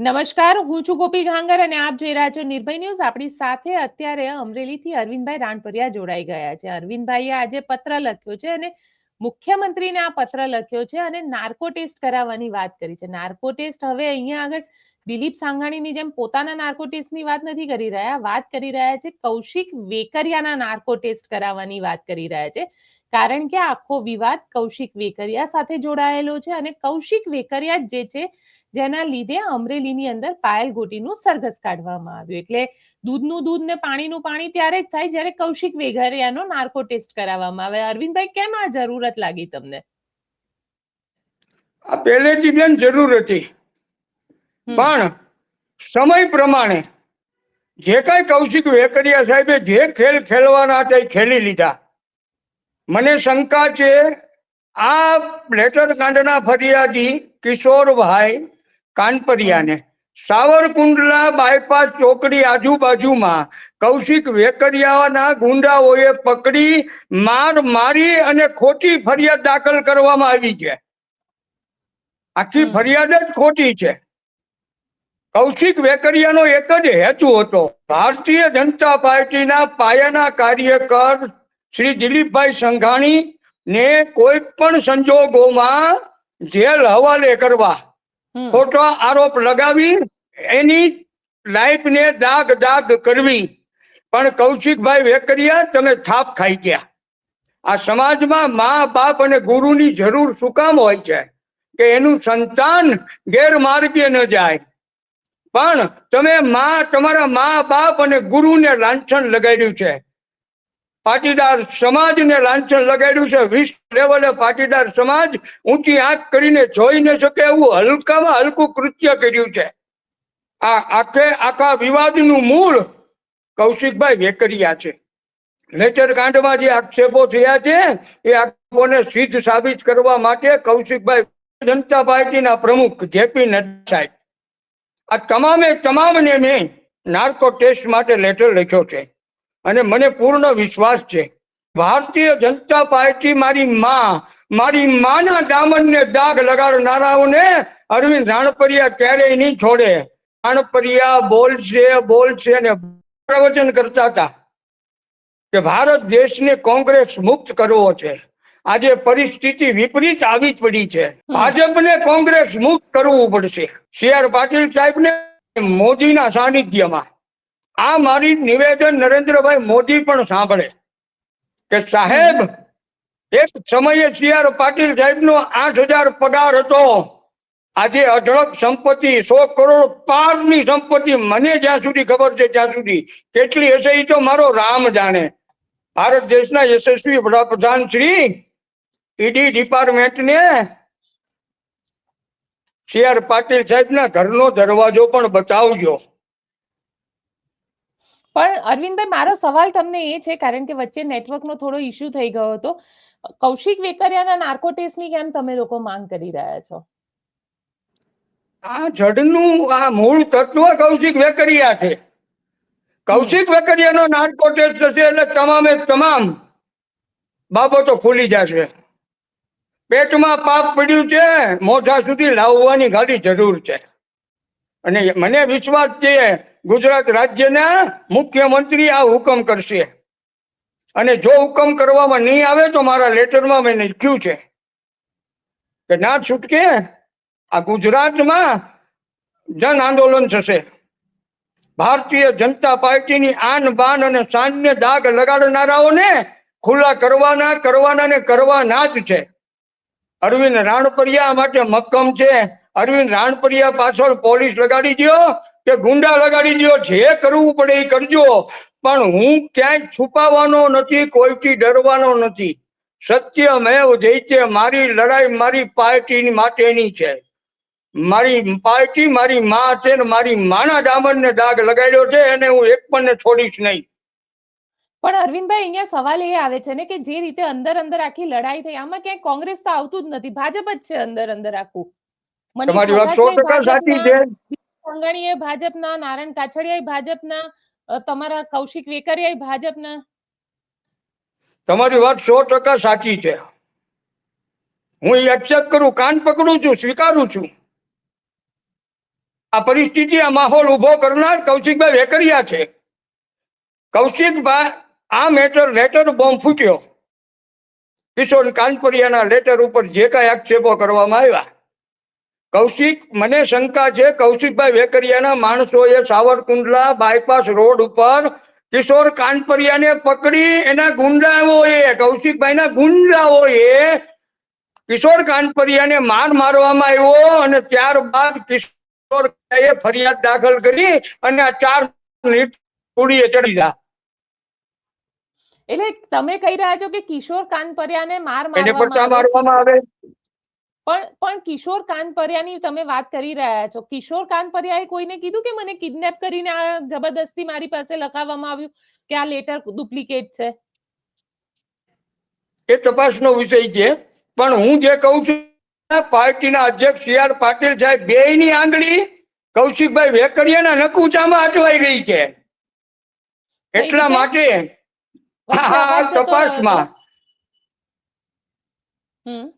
નમસ્કાર, હું છું ગોપી ઘાંગર અને આપ જોઈ રહ્યા છો નિર્ભય ન્યૂઝ. આપણી સાથે અત્યારે અમરેલીથી અરવિંદભાઈ રાણપરિયા જોડાઈ ગયા છે. અરવિંદભાઈએ આજે પત્ર લખ્યો છે અને મુખ્યમંત્રીને આ પત્ર લખ્યો છે અને નાર્કો ટેસ્ટ કરાવવાની વાત કરી છે. નાર્કો ટેસ્ટ હવે અહીંયા આગળ દિલીપ સાંઘાણીની જેમ પોતાના નાર્કો ટેસ્ટની વાત નથી કરી રહ્યા, વાત કરી રહ્યા છે કૌશિક વેકરિયાના નાર્કો ટેસ્ટ કરાવવાની વાત કરી રહ્યા છે. કારણ કે આખો વિવાદ કૌશિક વેકરિયા સાથે જોડાયેલો છે અને કૌશિક વેકરિયા જે છે જેના લીધે અમરેલીની અંદર પાયલ ગોટીનું સરઘસ કાઢવામાં આવ્યું. એટલે દૂધનું દૂધ ને પાણીનું પાણી ત્યારે જ થાય જ્યારે કૌશિક વેઘરિયાનો નાર્કો ટેસ્ટ કરાવવામાં આવે. અરવિંદભાઈ કેમ આ જરૂરત લાગી તમને? આ પહેલેથી બેન જરૂર હતી. પણ સમય પ્રમાણે જે કાંઈ કૌશિક વેકરિયા સાહેબે જે ખેલ ખેલવાના હતા એ ખેલી લીધા. મને શંકા છે આ લેટર કાંડના ફરિયાદી કિશોરભાઈ કાનપરિયાને સાવરકુંડલા બાયપાસ ચોકડી આજુબાજુમાં કૌશિક વેકરિયાના ગુંડાઓએ પકડી માર મારી અને ખોટી ફરિયાદ દાખલ કરવામાં આવી છે. આખી ફરિયાદ જ ખોટી છે. કૌશિક વેકરિયાનો એક જ હેતુ હતો. ભારતીય જનતા પાર્ટીના પાયાના કાર્યકર શ્રી દિલીપભાઈ સંઘાણી ને કોઈ પણ સંજોગોમાં જેલ હવાલે કરવા. ખોટો આરોપ લગાવી એની લાઈફને દાગ દાગ કરવી. પણ કૌશિકભાઈ વેકરિયા તમે થાપ ખાઈ ગયા. આ સમાજમાં મા, બાપ અને ગુરુની જરૂર શું કામ હોય છે? કે એનું સંતાન ગેરમાર્ગે ન જાય. પણ તમે મા, તમારા મા, બાપ અને ગુરુને લાંછન લગાડ્યું છે. પાટીદાર સમાજને લાંછન લગાડ્યું છે. વિશ્વ લેવલે પાટીદાર સમાજ ઊંચી આંખ કરીને જોઈ ન શકે એવું હલકામાં હલકું કૃત્ય કર્યું છે. આ આખે આખા વિવાદનું મૂળ કૌશિકભાઈ વેકરિયા છે. લેટર કાંડમાં જે આક્ષેપો થયા છે, એ આક્ષેપોને સિદ્ધ સાબિત કરવા માટે કૌશિકભાઈ જનતા પાર્ટીના પ્રમુખ જેપી નડ્ડા સાહેબ. આ તમામે તમામને મેં નાર્કો ટેસ્ટ માટે લેટર લખ્યો છે. અને મને પૂર્ણ વિશ્વાસ છે. ભારતીય જનતા પાર્ટી મારી માં મારી માના દામનને દાગ લગાડનારાઓને અરવિંદ રાણપરિયા ક્યારેય નહીં છોડે. રાણપરિયા બોલશે બોલશે અને પ્રવચન કરતા હતા કે ભારત દેશને કોંગ્રેસ મુક્ત કરવો છે. આજે પરિસ્થિતિ વિપરીત આવી જ પડી છે. ભાજપને કોંગ્રેસ મુક્ત કરવું પડશે. સી આર પાટીલ સાહેબને મોદીના સાનિધ્યમાં. આ મારી નિવેદન નરેન્દ્રભાઈ મોદી પણ સાંભળે કે સાહેબ, એક સમયે સી આર પાટીલ સાહેબનો આઠ હજાર પગાર હતો. આજે અઢળક સંપત્તિ, સો કરોડ પારની સંપત્તિ, મને જ્યાં સુધી ખબર છે ત્યાં સુધી. કેટલી હશે એ તો મારો રામ જાણે. ભારત દેશના યશસ્વી વડાપ્રધાન શ્રી ઈડી ડિપાર્ટમેન્ટને સી આર પાટીલ સાહેબના ઘરનો દરવાજો પણ બતાવજો. પણ અરવિંદભાઈ મારો સવાલ તમને એ છે કારણ કે વચ્ચે નેટવર્કનો થોડો ઇશ્યુ થઈ ગયો હતો. કૌશિક વેકરિયાના નાર્કો ટેસ્ટની કેમ તમે લોકો માંગ કરી રહ્યા છો? આ જડનું આ મૂળ તત્વ કૌશિક વેકરિયા છે. કૌશિક વેકરિયાનો નાર્કો ટેસ્ટ થશે એટલે તમામે તમામ બાબતો ખુલી જશે. પેટમાં પાપ પડ્યું છે મોઢા સુધી લાવવાની ગાડી જરૂર છે. અને મને વિશ્વાસ છે ગુજરાત રાજ્યના મુખ્યમંત્રી આ હુકમ કરશે. અને જો હુકમ કરવામાં નહીં આવે તો મારા લેટરમાં મેં લખ્યું છે કે ના છૂટકે આ ગુજરાતમાં જન આંદોલન થશે. ભારતીય જનતા પાર્ટીની આન બાન અને સાંજને દાગ લગાડનારાઓને ખુલ્લા કરવાના કરવાના ને કરવાના જ છે. અરવિંદ રાણપરિયા માટે મક્કમ છે. અરવિંદ રાણપરિયા પાછળ પોલીસ લગાડી દો કે ગુંડા લગાડી દો જે કરવું પડે એ કરજો. પણ હું ક્યાંય છુપાવાનો નથી, કોઈથી ડરવાનો નથી. સત્ય મેવ જયતે મારી લડાઈ મારી પાર્ટી માટેની છે. મારી પાર્ટી મારી માં છે ને મારી માના દામનને દાગ લગાડ્યો છે, એને હું એક પણ છોડીશ નહીં. પણ અરવિંદભાઈ, અહીંયા સવાલ એ આવે છે ને કે જે રીતે અંદર અંદર આખી લડાઈ થઈ, આમાં ક્યાંય કોંગ્રેસ તો આવતું જ નથી. ભાજપ જ છે અંદર અંદર આખું. તમારી વાત સો ટકા સાચી ભાજપના, છે. સંઘાણીએ ભાજપના નારાયણ કાછડિયા ભાજપના તમારા કૌશિક વેકરિયા ભાજપના. તમારી વાત સો ટકા સાચી છે. હું એક્સેપ્ટ કરું કાન પકડું છું સ્વીકારું છું. આ પરિસ્થિતિ આ માહોલ ઊભો કરનાર કૌશિકભાઈ વેકરિયા છે. કૌશિકભાઈ આ મેટર લેટર બોમ્બ ફૂટ્યો. કિશોર કાનપરિયાના લેટર ઉપર જે કાંઈ આક્ષેપો કરવામાં આવ્યા કૌશિક મને શંકા છે કૌશિકભાઈ વેકરિયાના માણસોએ સાવરકુંડલા બાયપાસ રોડ ઉપર કિશોર કાનપરિયાને પકડી એના ગુંડાઓએ કૌશિકભાઈના ગુંડાઓએ કિશોર કાનપરિયાને માર મારવામાં આવ્યો અને ત્યારબાદ કિશોર ફરિયાદ દાખલ કરી અને આ ચાર મિનિટ પૂડીએ ચડી ગયા એટલે તમે કહી રહ્યા છો કે કિશોર કાનપરિયાને માર મારવામાં આવે. પણ પણ કિશોર કાનપરિયાની તમે વાત કરી રહ્યા છો. કિશોર કાનપરિયાએ કોઈને કીધું કે મને કિડનેપ કરીને આ જબરદસ્તી મારી પાસે લખાવવામાં આવ્યું કે આ લેટર ડુપ્લિકેટ છે? એ તપાસનો વિષય છે. પણ હું જે કહું છું પાર્ટીના અધ્યક્ષ સી આર પાટીલ સાહેબ બે ની આંગળી કૌશિકભાઈ વેકરિયાના નકુચામાં અટવાઈ ગઈ છે. એટલા માટે તપાસમાં હમ.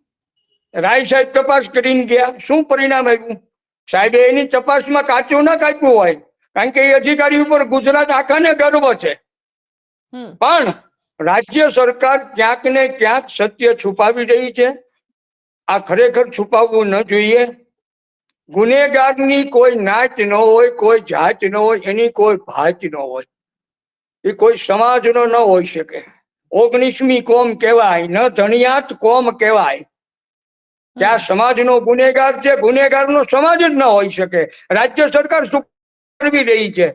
રાય સાહેબ તપાસ કરીને ગયા. શું પરિણામ આવ્યું? સાહેબે એની તપાસમાં કાચું ના કાપ્યું હોય. કારણ કે એ અધિકારી ઉપર ગુજરાત આખાને ગર્વ છે. પણ રાજ્ય સરકાર ક્યાંક ને ક્યાંક સત્ય છુપાવી રહી છે. આ ખરેખર છુપાવવું ન જોઈએ. ગુનેગારની કોઈ નાચ ન હોય કોઈ જાત ન હોય એની કોઈ ભાત ન હોય. એ કોઈ સમાજનો ન હોઈ શકે. ઓગણીસમી કોમ કહેવાય ન ધણિયાત કોમ કહેવાય. આ સમાજનો ગુનેગાર છે ગુનેગારનો સમાજ જ ન હોઈ શકે. રાજ્ય સરકાર શું કરવી રહી છે?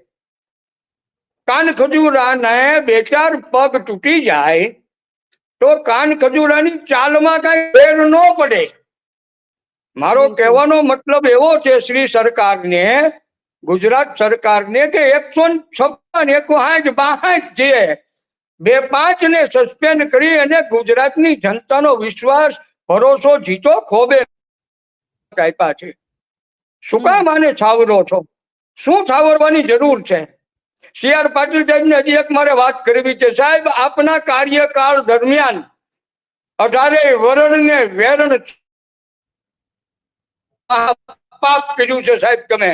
કાન ખજૂરાને બે ચાર પગ તૂટી જાય તો કાન ખજૂરાની ચાલમાં કઈ ફેર ન પડે. મારો કહેવાનો મતલબ એવો છે શ્રી સરકારને ગુજરાત સરકારને કે એકસો છપ્પન એક સાઠ બાસઠ છે બે પાંચ ને સસ્પેન્ડ કરી અને ગુજરાતની જનતાનો વિશ્વાસ ભરોસો જીતો ખોબે આપ્યા છે. શું કામ આને છાવરો છો? શું છાવરવાની જરૂર છે? સી આર પાટીલ સાહેબને હજી એક મારે વાત કરવી છે. સાહેબ આપના કાર્યકાળ દરમિયાન અઢારે વરણને વેરણ પાપ કર્યું છે સાહેબ તમે.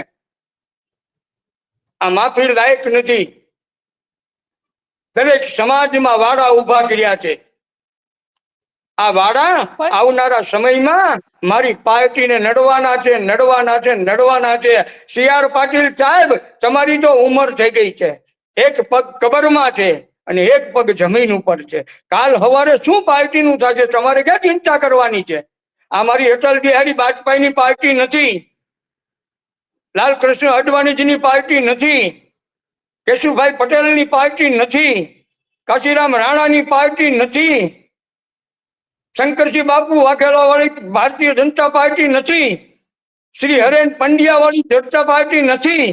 આ માફી લાયક નથી. દરેક સમાજમાં વાડા ઊભા કર્યા છે. આ વાડા આવનારા સમયમાં મારી પાર્ટીને નડવાના છે નડવાના છે નડવાના છે. સી આર પાટીલ સાહેબ તમારી તો ઉંમર થઈ ગઈ છે. એક પગ કબરમાં છે અને એક પગ જમીન ઉપર છે. કાલ સવારે શું પાર્ટીનું થશે તમારે ક્યાં ચિંતા કરવાની છે? આ મારી અટલ બિહારી વાજપેયીની પાર્ટી નથી. લાલકૃષ્ણ અડવાણીજીની પાર્ટી નથી. કેશુભાઈ પટેલની પાર્ટી નથી. કાશીરામ રાણાની પાર્ટી નથી. શંકરસિંહ બાપુ વાઘેલા વાળી ભારતીય જનતા પાર્ટી નથી. શ્રી હરેન પંડ્યા વાળી જનતા પાર્ટી નથી.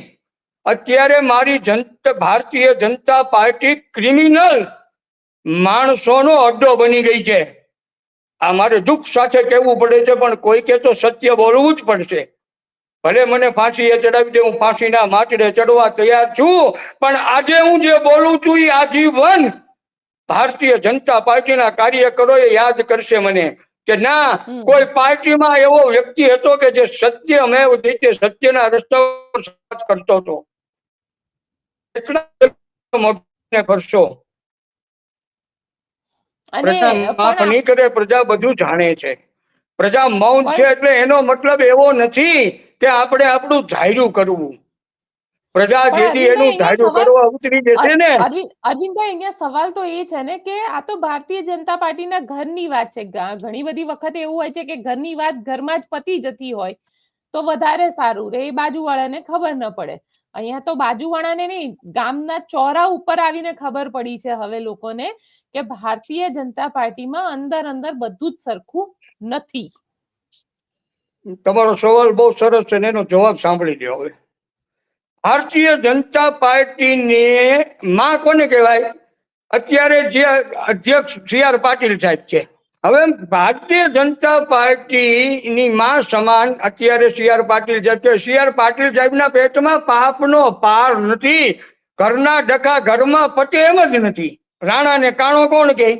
અત્યારે મારી જનતા, ભારતીય જનતા પાર્ટી ક્રિમિનલ માણસોનો અડ્ડો બની ગઈ છે. આ મારે દુઃખ સાથે કહેવું પડે છે, પણ કોઈ કે તો સત્ય બોલવું જ પડશે. ભલે મને ફાંસીએ ચડાવી દે, હું ફાંસીના માચડે ચડવા તૈયાર છું, પણ આજે હું જે બોલું છું એ આજીવન ભારતીય જનતા પાર્ટીના કાર્યકરોએ યાદ કરશે મને કે ના કોઈ પાર્ટીમાં એવો વ્યક્તિ હતો કે જે સત્ય મેં સત્યના રસ્તા પર કરતો હતો. એટલા મોટને કરશો. પ્રજા માફ નહીં કરે પ્રજા બધું જાણે છે. પ્રજા મૌન છે એટલે એનો મતલબ એવો નથી કે આપણે આપણું જાહેરું કરવું. પ્રજા જેથી એનું અહીંયા કરવા ઉતરી જશે ને. અરવિંદભાઈ અહીંયા સવાલ તો એ છે ને કે આ તો ભારતીય જનતા પાર્ટીના ઘરની વાત છે. ઘણી બધી વખત એવું હોય છે કે ઘરની વાત ઘરમાં જ પતી જતી હોય તો વધારે સારું રહે એ બાજુવાળાને ખબર ન પડે. અહીંયા તો બાજુવાળાને નહીં ગામના ચોરા ઉપર આવીને ખબર પડી છે હવે લોકોને કે ભારતીય જનતા પાર્ટીમાં અંદર અંદર બધું જ સરખું નથી. તમારો સવાલ બહુ સરસ છે એનો જવાબ સાંભળી લ્યો હવે. ભારતીય જનતા પાર્ટીને માં કોને કહેવાય? અત્યારે જે અધ્યક્ષ સી આર પાટીલ સાહેબ છે. હવે ભારતીય જનતા પાર્ટીની માં સમાન અત્યારે સી આર પાટીલ સાહેબ છે સી આર પાટીલ સાહેબના પેટમાં પાપનો પાર નથી. ઘરના ડખા ઘરમાં પતે એમ જ નથી. રાણાને કાણો કોણ કહે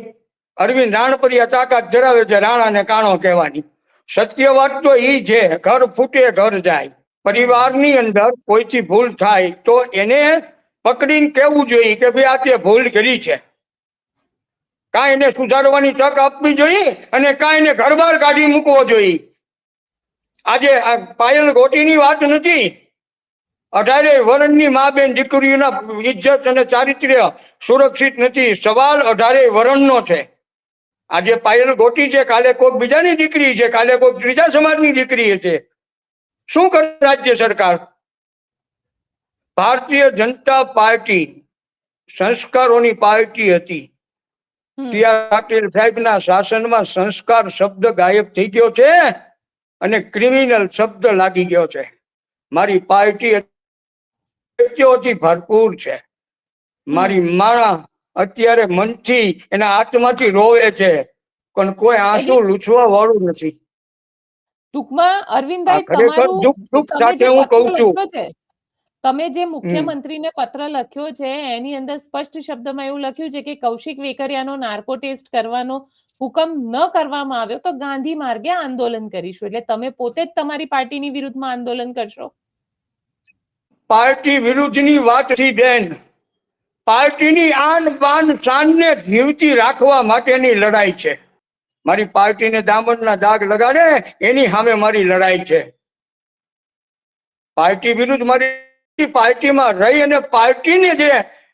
અરવિંદ રાણપરિયા તાકાત ધરાવે છે, રાણાને કાણો કહેવાની. સત્ય વાત તો એ છે, ઘર ફૂટે, ઘર જાય. પરિવારની અંદર કોઈથી ભૂલ થાય તો એને પકડીને કેવું જોઈએ કે ભાઈ આ તે ભૂલ કરી છે. કાં એને સુધારવાની તક આપવી જોઈએ અને કાં એને ઘર બહાર કાઢી મૂકવો જોઈએ. આજે આ પાયલ ગોટીની વાત નથી. અઢારે વરણની મા બેન દીકરીઓના ઇજ્જત અને ચારિત્ર્ય સુરક્ષિત નથી. સવાલ અઢારે વરણનો છે. આજે પાયલ ગોટી છે, કાલે કોઈક બીજાની દીકરી છે, કાલે કોઈક ત્રીજા સમાજની દીકરી છે. શું કરે રાજ્ય સરકાર? ભારતીય જનતા પાર્ટી સંસ્કારોની પાર્ટી હતી. આર પાટીલ સાહેબના શાસનમાં સંસ્કાર શબ્દ ગાયબ થઈ ગયો છે અને ક્રિમિનલ શબ્દ લાગી ગયો છે. મારી પાર્ટી વ્યક્તિઓથી ભરપૂર છે. મારી માણા અત્યારે મનથી એના આત્માથી રોવે છે. પણ કોઈ આંસુ લૂછવા વાળું નથી. ટૂંકમાં અરવિંદભાઈ તમારું હું કહું છું. તમે જે મુખ્યમંત્રીને પત્ર લખ્યો છે એની અંદર સ્પષ્ટ શબ્દમાં એવું લખ્યું છે કે કૌશિક વેકરિયાનો નાર્કો ટેસ્ટ કરવાનો હુકમ ન કરવામાં આવ્યો તો ગાંધી માર્ગે આંદોલન કરીશું. એટલે તમે પોતે જ તમારી પાર્ટીની વિરુદ્ધમાં આંદોલન કરશો. પાર્ટી વિરુદ્ધની વાતથી બેન પાર્ટીની આન બાન શાનને જીવતી રાખવા માટેની લડાઈ છે. મારી પાર્ટીને દામનના દાગ લગાડે, એની સામે મારી લડાઈ છે. પાર્ટી વિરુદ્ધ મારી પાર્ટીમાં રહી અને પાર્ટીને જે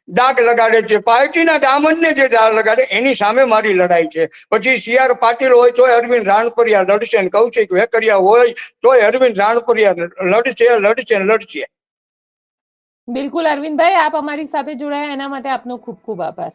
દાગ લગાડે છે, પાર્ટીના દામનને જે દાગ લગાડે, એની સામે મારી લડાઈ છે. પછી સી આર પાટીલ હોય તોય અરવિંદ રાણપરિયા લડશે ને કૌશિક વેકરિયા હોય તોય અરવિંદ રાણપરિયા લડશે લડશે લડશે. બિલકુલ અરવિંદભાઈ, આપ અમારી સાથે જોડાયા, એના માટે આપનો ખૂબ ખૂબ આભાર.